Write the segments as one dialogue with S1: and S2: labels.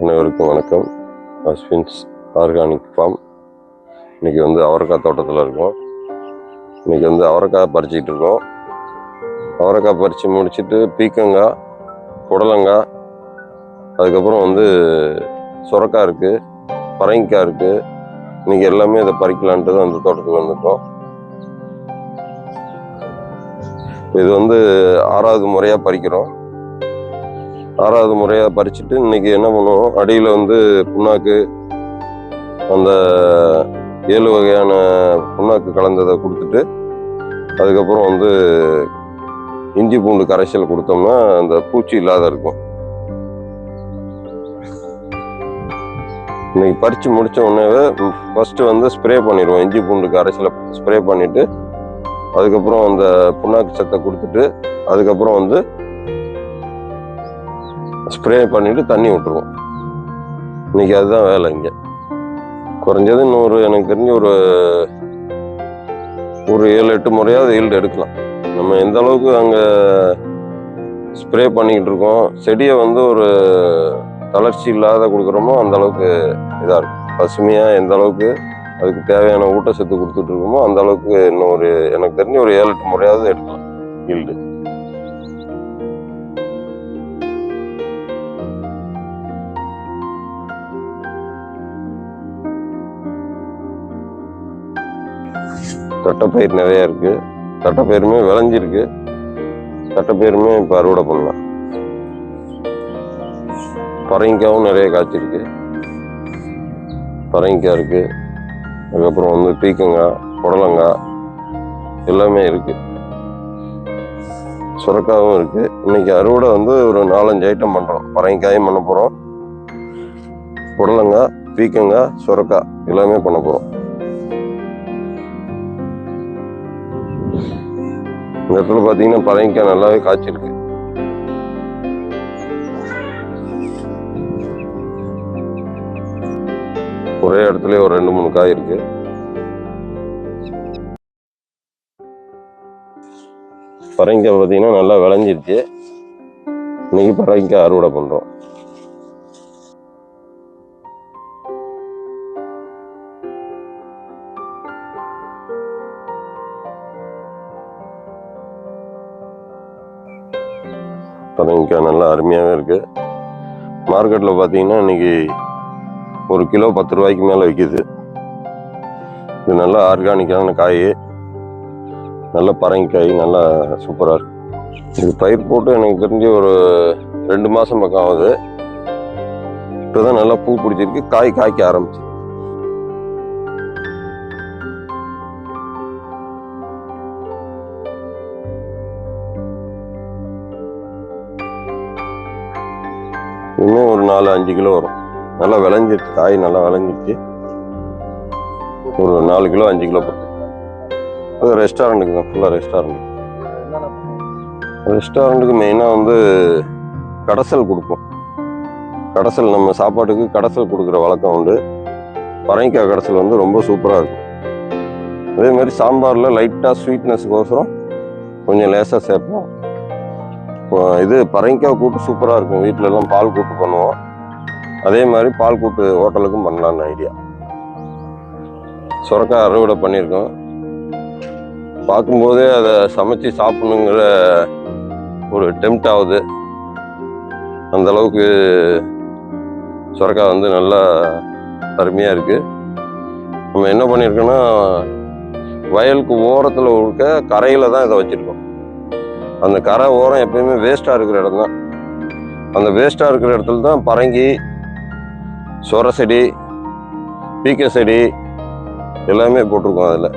S1: அனைவருக்கும் வணக்கம். Ashwin's organic farm. இன்னைக்கு வந்து அவரைக்காய் தோட்டத்தில் இருக்கோம். இன்னைக்கு வந்து அவரைக்காய் பறிச்சிக்கிட்டு இருக்கோம். அவரைக்காய் பறித்து முடிச்சிட்டு பீக்கங்காய் புடலங்காய் அதுக்கப்புறம் வந்து சுரக்காய் இருக்குது பரங்கிக்காய் இருக்குது இன்னைக்கு எல்லாமே இதை பறிக்கலான்ட்டு தான் அந்த தோட்டத்துக்கு வந்திருக்கோம். இது வந்து ஆறாவது முறையாக பறிக்கிறோம். ஆறாவது முறையாக பறிச்சுட்டு இன்னைக்கு என்ன பண்ணுவோம்? அடியில் வந்து புண்ணாக்கு அந்த ஏழு வகையான புண்ணாக்கு கலந்ததை கொடுத்துட்டு அதுக்கப்புறம் வந்து இஞ்சி பூண்டு கரைசல் கொடுத்தோம்னா அந்த பூச்சி இல்லாத இருக்கும். இன்னைக்கு பறித்து முடிச்ச உடனேவே ஃபஸ்ட்டு வந்து ஸ்ப்ரே பண்ணிடுவோம். இஞ்சி பூண்டு கரைசலை ஸ்ப்ரே பண்ணிவிட்டு அதுக்கப்புறம் அந்த புண்ணாக்கு சத்தை கொடுத்துட்டு அதுக்கப்புறம் வந்து ஸ்ப்ரே பண்ணிவிட்டு தண்ணி விட்டுருவோம். இன்னைக்கு அதுதான் வேலை இங்கே. குறைஞ்சது இன்னொரு எனக்கு தெரிஞ்சு ஒரு ஒரு ஏழு எட்டு முறையாவது ஈல்டு எடுக்கலாம். நம்ம எந்த அளவுக்கு அங்கே ஸ்ப்ரே பண்ணிக்கிட்டு இருக்கோம் செடியை வந்து ஒரு தளர்ச்சி இல்லாத கொடுக்குறோமோ அந்த அளவுக்கு இதாக இருக்கும். பசுமையாக எந்த அளவுக்கு அதுக்கு தேவையான ஊட்டச்சத்து கொடுத்துட்டு இருக்கோமோ அந்த அளவுக்கு இன்னும் ஒரு எனக்கு தெரிஞ்சு ஒரு ஏழு எட்டு முறையாவது எடுக்கலாம் ஈல்டு தட்டைப்பயிர் நிறையா இருக்கு. தட்டைப்பயிருமே விளைஞ்சிருக்கு. தட்டைப்பயிருமே இப்போ அறுவடை பண்ணலாம். பரங்கிக்காவும் நிறைய காய்ச்சிருக்கு பரங்கிக்காய் இருக்கு. அதுக்கப்புறம் வந்து பீக்கங்காய் புடலங்காய் எல்லாமே இருக்கு. சுரக்காவும் இருக்கு. இன்னைக்கு அறுவடை வந்து ஒரு நாலஞ்சு ஐட்டம் பண்றோம். பரங்கிக்காயும் பண்ண போறோம். புடலங்காய் பீக்கங்காய் சுரக்காய் எல்லாமே பண்ண போறோம். இந்த இடத்துல பார்த்தீங்கன்னா பரங்கிக்காய் நல்லாவே காய்ச்சிருக்கு. ஒரே இடத்துல ஒரு ரெண்டு மூணு காய் இருக்கு. பரங்கிக்காய் பார்த்தீங்கன்னா நல்லா விளைஞ்சிருச்சு. இன்னைக்கு பரங்கிக்காய் அறுவடை பண்றோம். பரங்கிக்காய் நல்லா அருமையாகவே இருக்குது மார்க்கெட்டில் பார்த்தீங்கன்னா இன்னைக்கு ஒரு கிலோ பத்து ரூபாய்க்கு மேலே விற்கிது இது நல்லா ஆர்கானிக்கான காய். நல்ல பரங்கிக்காய் நல்லா சூப்பராக இருக்குது இது பயிர் போட்டு எனக்கு தெரிஞ்சு ஒரு ரெண்டு மாதம் பக்கம் ஆகுது. இப்போதான் நல்லா பூ பிடிச்சிருக்கு. காய் காய்க்க ஆரம்பிச்சு. நாலு அஞ்சு கிலோ வரும். நல்லா விளைஞ்சிருச்சு. காய் நல்லா விளைஞ்சிருச்சு. ஒரு நாலு கிலோ அஞ்சு கிலோ போட்டு அது ரெஸ்டாரண்ட்டுக்கு தான். ஃபுல்லாக ரெஸ்டாரண்ட் ரெஸ்டாரண்ட்டுக்கு மெயினாக வந்து கடைசல் கொடுப்போம். கடைசல் நம்ம சாப்பாட்டுக்கு கடைசல் கொடுக்குற வழக்கம் உண்டு. பரங்கிக்காய் கடைசல் வந்து ரொம்ப சூப்பராக இருக்கும். அதே மாதிரி சாம்பாரில் லைட்டாக ஸ்வீட்னஸ்க்கோசரம் கொஞ்சம் லேசாக சேர்ப்போம். இப்போ இது பரங்கிக்காய் கூட்டு சூப்பராக இருக்கும். வீட்டிலலாம் பால் கூட்டு பண்ணுவோம். அதே மாதிரி பால் கூட்டு ஹோட்டலுக்கும் பண்ணலான்னு ஐடியா சுரக்காய் அறுவடை பண்ணியிருக்கோம். பார்க்கும்போதே அதை சமைச்சு சாப்பிடணுங்கிற ஒரு டெம்ட் ஆகுது. அந்த அளவுக்கு சுரக்காய் வந்து நல்லா அருமையாக இருக்குது நம்ம என்ன பண்ணியிருக்கோன்னா வயலுக்கு ஓரத்தில் இருக்க கரையில் தான் இதை வச்சுருக்கோம். அந்த கரை ஓரம் எப்பயுமே வேஸ்ட்டாக இருக்கிற இடம் தான் அந்த வேஸ்ட்டாக இருக்கிற இடத்துல தான் பரங்கி சொர செடி பீக்க செடி எல்லாமே போட்டிருக்கோம் அதில்.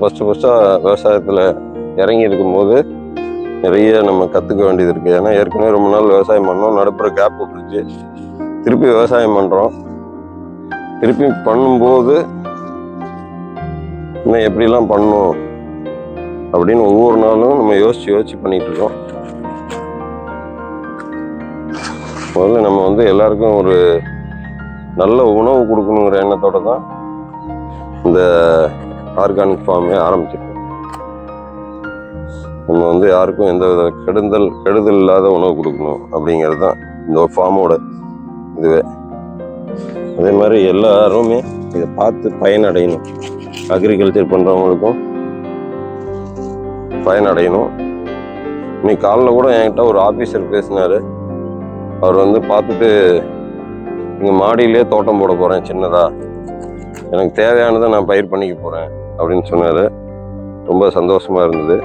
S1: ஃபஸ்ட்டு ஃபஸ்ட்டாக விவசாயத்தில் இறங்கி இருக்கும்போது நிறைய நம்ம கற்றுக்க வேண்டியது இருக்குது ஏன்னா ஏற்கனவே ரொம்ப நாள் விவசாயம் பண்ணோம். நடுப்புற கேப் விட்டுருச்சு. திருப்பி விவசாயம் பண்ணுறோம் திருப்பி பண்ணும்போது இன்னும் எப்படிலாம் பண்ணும் அப்படின்னு ஒவ்வொரு நாளும் நம்ம யோசிச்சு யோசிச்சு பண்ணிட்டு இருக்கோம். முதல்ல நம்ம வந்து எல்லாருக்கும் ஒரு நல்ல உணவு கொடுக்கணுங்கிற எண்ணத்தோட தான் இந்த ஆர்கானிக் ஃபார்மே ஆரம்பிச்சிருக்கோம். நம்ம வந்து யாருக்கும் எந்த வித கெடுதல் கெடுதல் இல்லாத உணவு கொடுக்கணும் அப்படிங்கிறது தான் இந்த ஒரு ஃபார்மோட இதுவே. அதே மாதிரி எல்லாருமே இதை பார்த்து பயனடையணும். அக்ரிகல்ச்சர் பண்ணுறவங்களுக்கும் பயனடையணும். இன்னைக்கு காலைல கூட என்கிட்ட ஒரு ஆஃபீஸர் பேசினார். அவர் வந்து பார்த்துட்டு இங்கே மாடியிலே தோட்டம் போட போகிறேன் சின்னதாக எனக்கு தேவையானதை நான் பயிர் பண்ணிக்க போகிறேன் அப்படின்னு சொன்னார். ரொம்ப சந்தோஷமாக இருந்தது.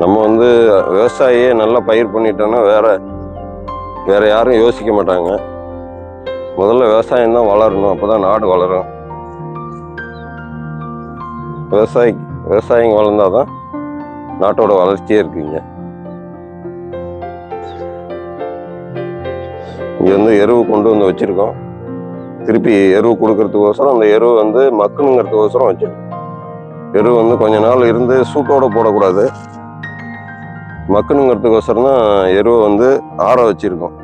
S1: நம்ம வந்து விவசாயியே நல்லா பயிர் பண்ணிட்டோம்னா வேற வேற யாரும் யோசிக்க மாட்டாங்க. முதல்ல விவசாயம் தான் வளரணும். அப்பதான் நாடு வளரும். விவசாயி விவசாயிங்க வளர்ந்தாதான் நாட்டோட வளர்ச்சியே இருக்குங்க. இங்கே வந்து எருவு கொண்டு வந்து வச்சுருக்கோம். திருப்பி எருவு கொடுக்கறதுக்கோசரம் அந்த எருவு வந்து மக்குனுங்கிறதுக்கோசரம் வச்சிடும் எருவு வந்து கொஞ்ச நாள் இருந்து சூட்டோட போடக்கூடாது. மக்குனுங்கிறதுக்கோசரம் தான் எருவை வந்து ஆற வச்சிருக்கோம்.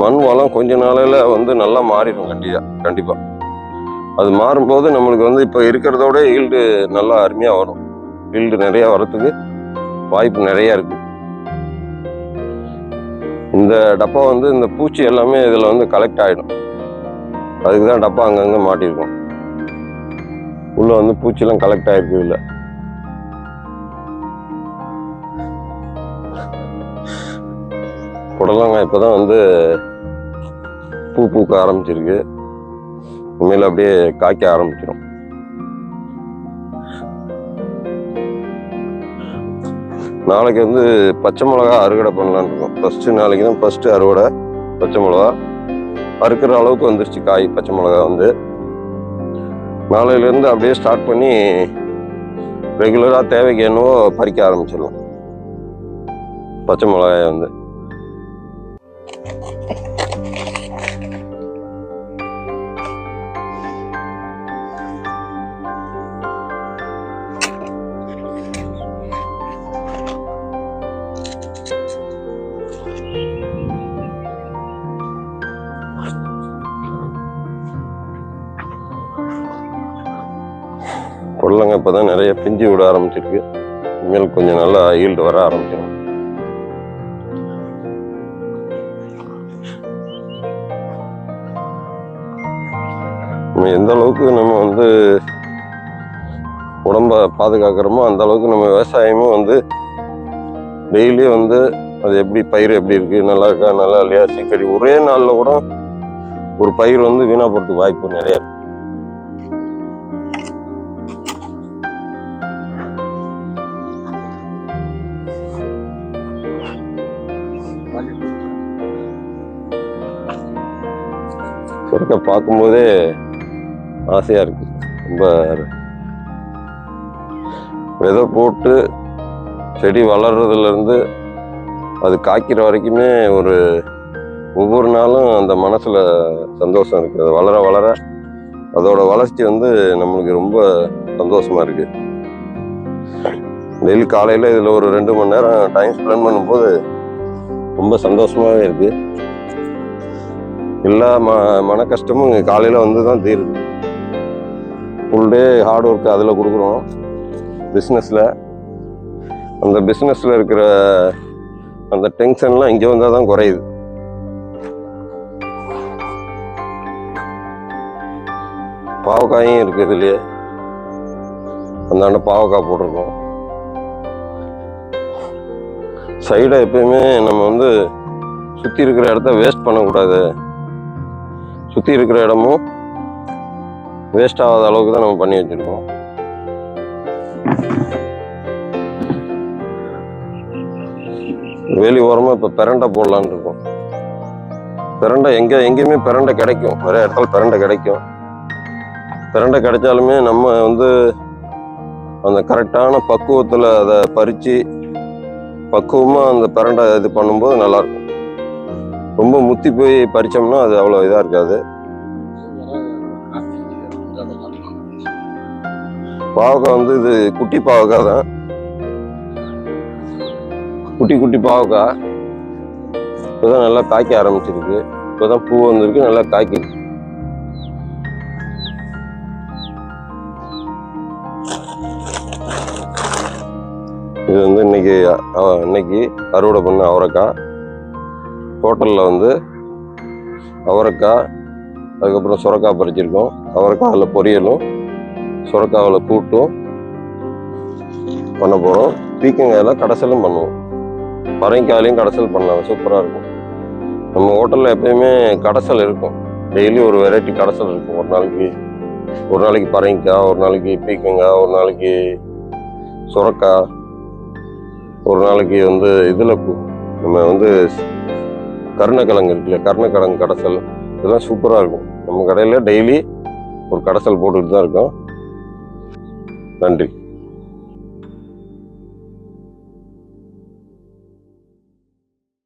S1: மண் வளம் கொஞ்ச நாளையில வந்து நல்லா மாறிடும் கண்டிப்பா கண்டிப்பா. அது மாறும்போது நம்மளுக்கு வந்து இப்போ இருக்கிறதோட ஈல்டு நல்லா அருமையா வரும். ஈல்டு நிறைய வரத்துக்கு வாய்ப்பு நிறைய இருக்கு. இந்த டப்பா வந்து இந்த பூச்சி எல்லாமே இதில் வந்து கலெக்ட் ஆகிடும் அதுக்கு தான் டப்பா அங்கங்கே மாட்டியிருக்கோம் உள்ளே வந்து பூச்சிலாம் கலெக்ட் ஆகிருக்கு இல்லை புடலங்காய் இப்போ தான் வந்து பூ பூக்க ஆரம்பிச்சிருக்கு. உண்மையில அப்படியே காய்க்க ஆரம்பிச்சிடும் நாளைக்கு வந்து பச்சை மிளகா அறுவடை பண்ணலான்னு இருக்கோம். ஃபர்ஸ்ட் நாளைக்கு தான் ஃபர்ஸ்ட் அறுவடை பச்சை மிளகா. அறுக்கிற அளவுக்கு வந்துருச்சு காய் பச்சை மிளகா வந்து. நாளையிலேருந்து அப்படியே ஸ்டார்ட் பண்ணி ரெகுலராக தேவைக்கு என்னவோ பறிக்க ஆரம்பிச்சிடலாம். பச்சை மிளகாயை வந்து. புடலங்க இப்போ தான் நிறைய பிஞ்சு விட ஆரம்பிச்சிருக்கு. இனிமேல் கொஞ்சம் நல்லா ஈல்டு வர ஆரம்பிச்சிடும் நம்ம எந்த அளவுக்கு நம்ம வந்து உடம்ப பாதுகாக்கிறோமோ அந்த அளவுக்கு நம்ம விவசாயமும் வந்து டெய்லி வந்து அது எப்படி பயிர் எப்படி இருக்கு நல்லா இருக்கா நல்லா இல்லையா சிக்கடி. ஒரே நாளில் கூட ஒரு பயிர் வந்து வீணா போகிறதுக்கு வாய்ப்பு நிறையா இருக்கு. சுரக்க பார்க்கும்போதே ஆசையாக இருக்கு. ரொம்ப விதை போட்டு செடி வளர்றதுலேருந்து அது காய்க்கிற வரைக்குமே ஒரு ஒவ்வொரு நாளும் அந்த மனசில் சந்தோஷம் இருக்குது அது வளர வளர அதோட வளர்ச்சி வந்து நம்மளுக்கு ரொம்ப சந்தோஷமாக இருக்குது டெய்லி காலையில் இதில் ஒரு ரெண்டு மணி நேரம் டைம் ஸ்பெண்ட் பண்ணும்போது ரொம்ப சந்தோஷமாகவே இருக்குது எல்லா ம மன கஷ்டமும் இங்கே காலையில் வந்து தான் தீருது. ஃபுல் டே ஹார்ட் ஒர்க் அதில் கொடுக்குறோம். பிஸ்னஸில் அந்த பிஸ்னஸில் இருக்கிற அந்த டென்ஷன்லாம் இங்கே வந்தால் தான் குறையுது. பாவக்காயும் இருக்குது இதுலேயே அந்தாண்ட பாவக்காய் போட்டிருக்கோம். சைடை எப்பயுமே நம்ம வந்து சுற்றி இருக்கிற இடத்த வேஸ்ட் பண்ணக்கூடாது. சுற்றி இருக்கிற இடமும் வேஸ்ட் ஆகாத அளவுக்கு தான் நம்ம பண்ணி வச்சுருக்கோம். வேலி ஓரமாக இப்போ பிரண்டை போடலான் இருக்கோம். பிரண்டை எங்கே எங்கேயுமே பிரண்டை கிடைக்கும். ஒரே இடத்துல பிரண்டை கிடைக்கும். பிரண்டை கிடைச்சாலுமே நம்ம வந்து அந்த கரெக்டான பக்குவத்தில் அதை பறித்து பக்குவமாக அந்த பிரண்டை இது பண்ணும்போது நல்லாயிருக்கும் ரொம்ப முத்தி போய் பறிச்சோம்னா அது அவ்வளோ இதாக இருக்காது. பாவக்காய் வந்து இது குட்டி பாவக்காய் தான். குட்டி குட்டி பாவக்காய். இப்போதான் நல்லா காய்க்க ஆரம்பிச்சிருக்கு. இப்போதான் பூ வந்திருக்கு நல்லா காய்க்கு இது வந்து இன்னைக்கு இன்னைக்கு அறுவடை பண்ண அவரைக்காய். ஹோட்டலில் வந்து அவரைக்காய் அதுக்கப்புறம் சுரக்காய் பறிச்சிருக்கோம். அவரைக்காயில் பொரியலும் சுரக்காவில் கூட்டும் பண்ண போகிறோம் பீக்கங்காயில் கடைசலும் பண்ணுவோம். பரங்கிக்காயிலையும் கடைசல் பண்ணலாம். சூப்பராக இருக்கும். நம்ம ஹோட்டலில் எப்பயுமே கடைசல் இருக்கும். டெய்லி ஒரு வெரைட்டி கடைசல் இருக்கும். ஒரு நாளைக்கு ஒரு நாளைக்கு பரங்கிக்காய் ஒரு நாளைக்கு பீக்கங்காய் ஒரு நாளைக்கு சுரக்காய் ஒரு நாளைக்கு வந்து இதில் நம்ம வந்து கருணக்கிழங்கு இருக்குல்ல கருணக்கிழங்கு கடைசல் இதெல்லாம் சூப்பராக இருக்கும். நம்ம கடையில் டெய்லி ஒரு கடைசல் போட்டுக்கிட்டு தான் இருக்கோம். நன்றி.